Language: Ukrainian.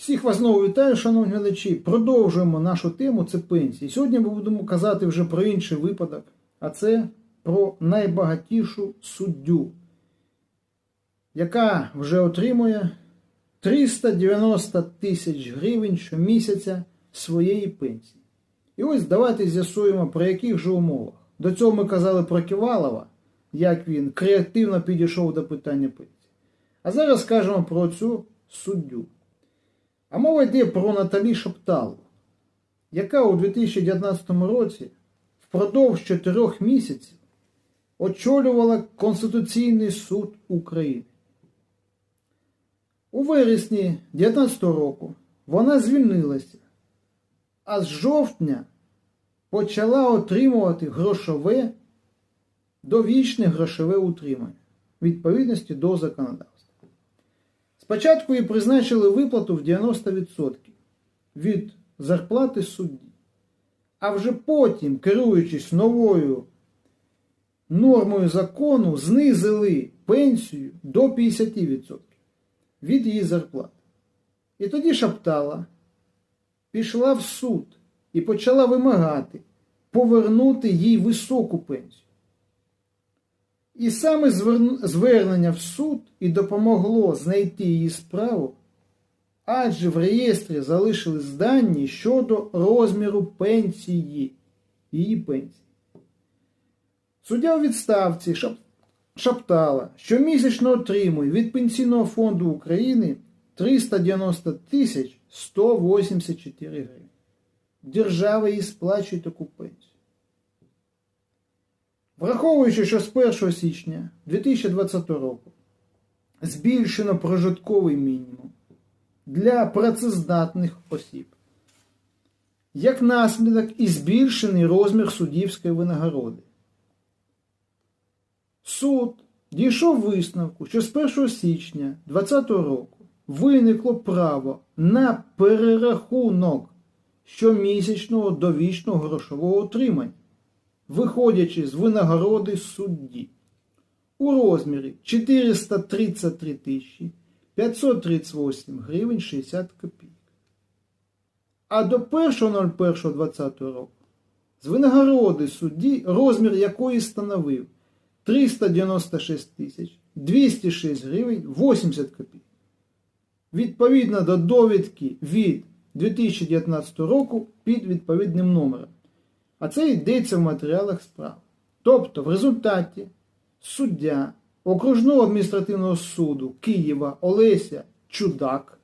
Всіх вас знову вітаю, шановні глядачі. Продовжуємо нашу тему це пенсії. Сьогодні ми будемо казати вже про інший випадок, а це про найбагатішу суддю, яка вже отримує 390 тисяч гривень щомісяця своєї пенсії. І ось давайте з'ясуємо, про яких же умовах. До цього ми казали про Ківалова, як він креативно підійшов до питання пенсії. А зараз скажемо про цю суддю. А мова йде про Наталі Шапталу, яка у 2019 році впродовж чотирьох місяців очолювала Конституційний суд України. У вересні 2019 року вона звільнилася, а з жовтня почала отримувати грошове довічне грошове утримання відповідності до законодавства. Спочатку їй призначили виплату в 90% від зарплати судді, а вже потім, керуючись новою нормою закону, знизили пенсію до 50% від її зарплати. І тоді Шаптала пішла в суд і почала вимагати повернути їй високу пенсію. І саме звернення в суд і допомогло знайти її справу, адже в реєстрі залишились дані щодо розміру пенсії, її пенсії. Суддя у відставці Шап- Шаптала, щомісячно отримує від Пенсійного фонду України 390 тисяч 184 гривень. Держава їй сплачує таку пенсію. Враховуючи, що з 1 січня 2020 року збільшено прожитковий мінімум для працездатних осіб, як наслідок і збільшений розмір суддівської винагороди. Суд дійшов висновку, що з 1 січня 2020 року виникло право на перерахунок щомісячного довічного грошового отримання виходячи з винагороди судді у розмірі 433 тисячі 538 гривень 60 копійок. А до 1.01.2020 року з винагороди судді, розмір якої становив 396 тисяч 206 гривень 80 копійок. Відповідно до довідки від 2019 року під відповідним номером. А це йдеться в матеріалах справ. Тобто, в результаті суддя окружного адміністративного суду Києва Олеся Чудак